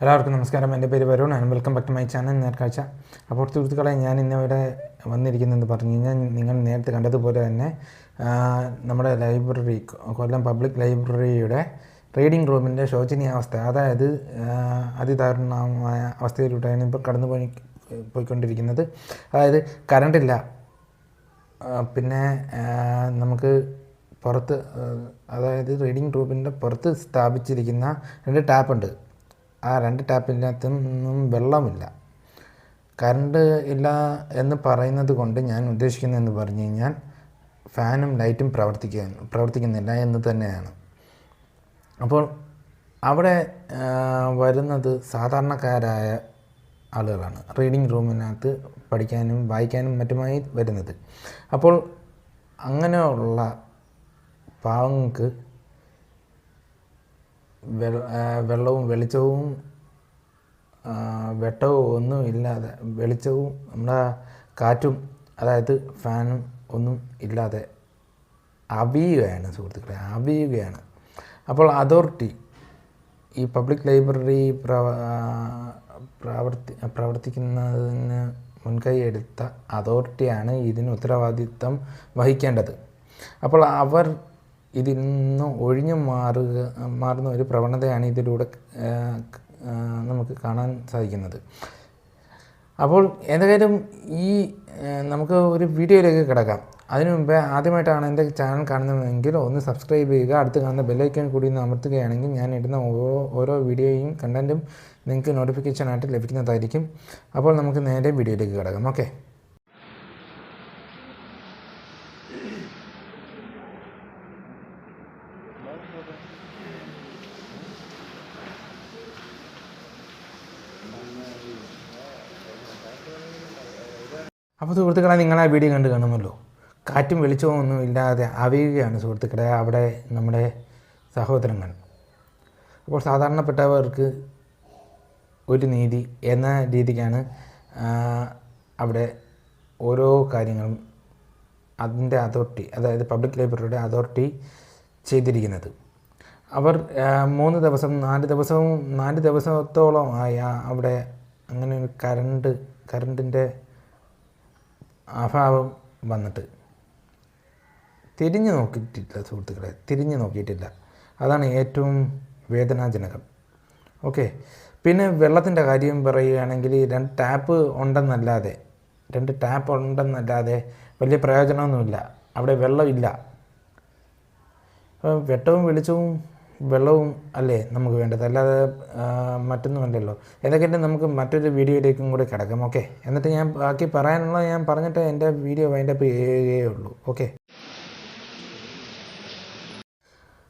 എല്ലാവർക്കും നമസ്കാരം. എന്റെ പേര് Varun. And welcome back to my channel Nerkazhcha. അപ്പോൾ സുഹൃത്തുക്കളെ ഞാൻ ഇന്നിവിടെ വന്നിരിക്കുന്നതെന്ന് പറഞ്ഞു കഴിഞ്ഞാൽ നിങ്ങൾ നേരത്തെ കണ്ടതുപോലെ തന്നെ നമ്മുടെ ലൈബ്രറി കൊല്ലം പബ്ലിക് ലൈബ്രറിയുടെ റീഡിംഗ് റൂമിന്റെ ശോചനീയാവസ്ഥ. അതായത് അതിദാരുണമായ അവസ്ഥയിലൂടെയാണ് ഇപ്പോൾ കടന്നു പോയി പോയിക്കൊണ്ടിരിക്കുന്നത്. അതായത് കറണ്ടില്ല പിന്നെ നമുക്ക് പുറത്ത് അതായത് റീഡിംഗ് റൂമിന്റെ പുറത്ത് സ്ഥാപിച്ചിരിക്കുന്ന രണ്ട് ടാപ്പുണ്ട്. ആ രണ്ട് ടാപ്പിനകത്തൊന്നും വെള്ളമില്ല. കറണ്ട് ഇല്ല എന്ന് പറയുന്നത് കൊണ്ട് ഞാൻ ഉദ്ദേശിക്കുന്നതെന്ന് പറഞ്ഞു കഴിഞ്ഞാൽ ഫാനും ലൈറ്റും പ്രവർത്തിക്ക പ്രവർത്തിക്കുന്നില്ല എന്ന് തന്നെയാണ്. അപ്പോൾ അവിടെ വരുന്നത് സാധാരണക്കാരായ ആളുകളാണ്. റീഡിംഗ് റൂമിനകത്ത് പഠിക്കാനും വായിക്കാനും മറ്റുമായി വരുന്നത്. അപ്പോൾ അങ്ങനെയുള്ള പാവങ്ങൾക്ക് വെള്ളവും വെളിച്ചവും വെട്ടവും ഒന്നും ഇല്ലാതെ വെളിച്ചവും നമ്മുടെ കാറ്റും അതായത് ഫാനും ഒന്നും ഇല്ലാതെ അവിയുകയാണ് സുഹൃത്തുക്കളെ അവിയുകയാണ്. അപ്പോൾ അതോറിറ്റി ഈ പബ്ലിക് ലൈബ്രറി പ്രവ പ്രവർത്തി പ്രവർത്തിക്കുന്നതിന് മുൻകൈ എടുത്ത അതോറിറ്റിയാണ് ഇതിന് ഉത്തരവാദിത്തം വഹിക്കേണ്ടത്. അപ്പോൾ അവർ ഇതിൽ നിന്നും ഒഴിഞ്ഞു മാറുക മാറുന്ന ഒരു പ്രവണതയാണ് ഇതിലൂടെ നമുക്ക് കാണാൻ സാധിക്കുന്നത്. അപ്പോൾ എന്തായാലും ഈ നമുക്ക് ഒരു വീഡിയോയിലേക്ക് കിടക്കാം. അതിനു മുമ്പേ ആദ്യമായിട്ടാണ് എന്റെ ചാനൽ കാണുന്നതെങ്കിൽ ഒന്ന് സബ്സ്ക്രൈബ് ചെയ്യുക അടുത്ത് കാണുന്ന ബെല്ലൈക്കൺ കൂടി ഒന്ന് അമർത്തുകയാണെങ്കിൽ ഞാൻ ഇടുന്ന ഓരോ ഓരോ വീഡിയോയും കണ്ടന്റും നിങ്ങൾക്ക് നോട്ടിഫിക്കേഷനായിട്ട് ലഭിക്കുന്നതായിരിക്കും. അപ്പോൾ നമുക്ക് നേരെ വീഡിയോയിലേക്ക് കിടക്കാം. ഓക്കെ അപ്പോൾ സുഹൃത്തുക്കളെ നിങ്ങൾ ആ വീഡിയോ കണ്ട് കാണുമല്ലോ. കാറ്റും വെളിച്ചവും ഒന്നും ഇല്ലാതെ അവയുകയാണ് സുഹൃത്തുക്കളെ അവിടെ നമ്മുടെ സഹോദരങ്ങൾ. അപ്പോൾ സാധാരണപ്പെട്ടവർക്ക് ഒരു നീതി എന്ന രീതിക്കാണ് അവിടെ ഓരോ കാര്യങ്ങളും അതിന്റെ അതോറിറ്റി അതായത് പബ്ലിക് ലൈബ്രറിയുടെ അതോറിറ്റി ചെയ്തിരിക്കുന്നത്. അവർ മൂന്ന് ദിവസം നാല് ദിവസവും നാല് ദിവസത്തോളമായി അവിടെ അങ്ങനെ ഒരു കറണ്ട് കറണ്ടിന്റെ അഭാവം വന്നിട്ട്. തിരിഞ്ഞു നോക്കിയിട്ടില്ല സുഹൃത്തുക്കളെ തിരിഞ്ഞു നോക്കിയിട്ടില്ല. അതാണ് ഏറ്റവും വേദനാജനകം. ഓക്കെ പിന്നെ വെള്ളത്തിന്റെ കാര്യം പറയുകയാണെങ്കിൽ രണ്ട് ടാപ്പ് ഉണ്ടെന്നല്ലാതെ രണ്ട് ടാപ്പ് ഉണ്ടെന്നല്ലാതെ വലിയ പ്രയോജനമൊന്നുമില്ല. അവിടെ വെള്ളമില്ല. വെട്ടവും വെളിച്ചവും വെള്ളവും അല്ലേ നമുക്ക് വേണ്ടത്? അല്ലാതെ മറ്റൊന്നും മറ്റൊന്നുമല്ലല്ലോ ഏതൊക്കെയായിട്ട് നമുക്ക് മറ്റൊരു വീഡിയോയിലേക്കും കൂടി കിടക്കാം ഓക്കെ? എന്നിട്ട് ഞാൻ ബാക്കി പറയാനുള്ളത് ഞാൻ പറഞ്ഞിട്ട് എന്റെ video wind up wind up ചെയ്യുകയുള്ളൂ ഓക്കെ?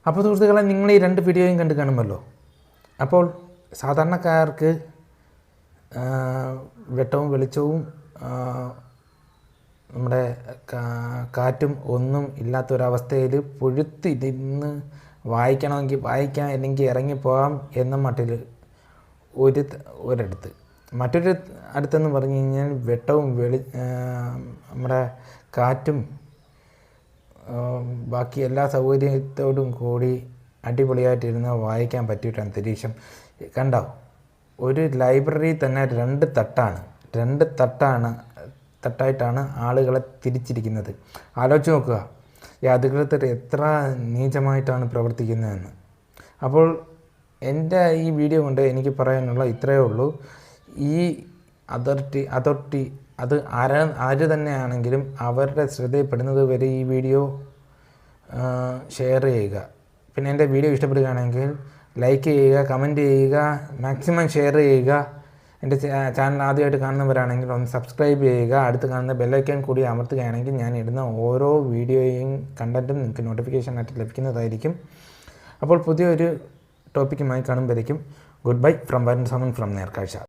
അപ്പോൾ സുഹൃത്തുക്കളെ നിങ്ങൾ ഈ രണ്ട് വീഡിയോയും കണ്ട് കാണുമല്ലോ. അപ്പോൾ സാധാരണക്കാർക്ക് വെട്ടവും വെളിച്ചവും നമ്മുടെ കാറ്റും ഒന്നും ഇല്ലാത്തൊരവസ്ഥയിൽ പുഴുത്തിരുന്ന് വായിക്കണമെങ്കിൽ വായിക്കാം അല്ലെങ്കിൽ ഇറങ്ങിപ്പോകാം എന്ന മട്ടിൽ ഒരു ഒരിടത്ത്. മറ്റൊരു അടുത്തെന്ന് പറഞ്ഞു കഴിഞ്ഞാൽ വെട്ടവും വെളി നമ്മുടെ കാറ്റും ബാക്കി എല്ലാ സൗകര്യത്തോടും കൂടി അടിപൊളിയായിട്ടിരുന്ന് വായിക്കാൻ പറ്റിയിട്ട് അന്തരീക്ഷം. കണ്ടോ? ഒരു ലൈബ്രറി തന്നെ രണ്ട് തട്ടാണ്. രണ്ട് തട്ടാണ് തട്ടായിട്ടാണ് ആളുകളെ തിരിച്ചിരിക്കുന്നത്. ആലോചിച്ച് നോക്കുക. ഈ അധികൃതർ എത്ര നീചമായിട്ടാണ് പ്രവർത്തിക്കുന്നതെന്ന്. അപ്പോൾ എന്റെ ഈ വീഡിയോ കൊണ്ട് എനിക്ക് പറയാനുള്ള ഇത്രയേ ഉള്ളൂ. ഈ അതോറിറ്റി അതോറിറ്റി അത് ആര ആര് തന്നെയാണെങ്കിലും അവരുടെ ശ്രദ്ധയിൽപ്പെടുന്നത് വരെ ഈ വീഡിയോ ഷെയർ ചെയ്യുക. പിന്നെ എന്റെ വീഡിയോ ഇഷ്ടപ്പെടുകയാണെങ്കിൽ ലൈക്ക് ചെയ്യുക കമന്റ് ചെയ്യുക മാക്സിമം ഷെയർ ചെയ്യുക. എന്റെ ചാനൽ ആദ്യമായിട്ട് കാണുന്നവരാണെങ്കിൽ ഒന്ന് സബ്സ്ക്രൈബ് ചെയ്യുക. അടുത്ത് കാണുന്ന ബെല്ലൈക്കൻ കൂടി അമർത്തുകയാണെങ്കിൽ ഞാൻ ഇടുന്ന ഓരോ വീഡിയോയും കണ്ടന്റും നിങ്ങൾക്ക് നോട്ടിഫിക്കേഷനായിട്ട് ലഭിക്കുന്നതായിരിക്കും. അപ്പോൾ പുതിയൊരു ടോപ്പിക്കുമായി കാണുമ്പോഴേക്കും ഗുഡ് ബൈ ഫ്രം വരൻ സമൻ ഫ്രം നേർക്കാഴ്ച